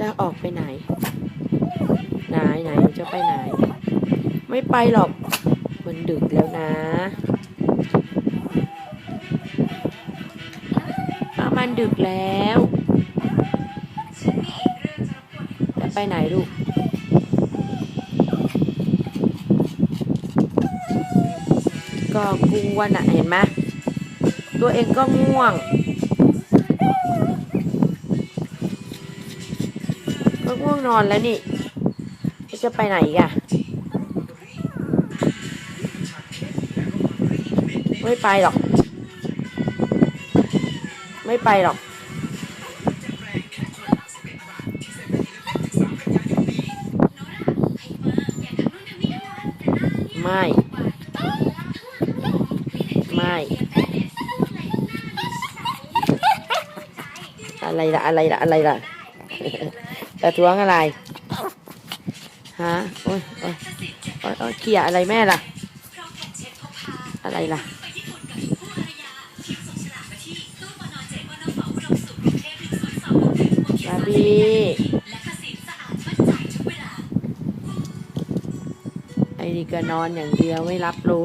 จะออกไปไหน ไหนไหนจะไปไหน ไม่ไปหรอก มันดึกแล้วนะอามันดึกแล้ว จะไปไหนลูกก็กลัวนะเห็นไหมตัวเองก็ง่วง ง่วงนอนแล้วนี่จะไปไหนอีกะไม่ไปหรอก ไม่ไปหรอกไม่ไม่อะไรล่ะอะไรล่ะอะไรล่ะ ประท้วงอะไรฮะโอ้ยโอ้ยโอ้ยโอ้ยเกลียอะไรแม่ล่ะ อะไรล่ะบาร์บี้ไอ้นี่ก็นอนอย่างเดียวไม่รับรู้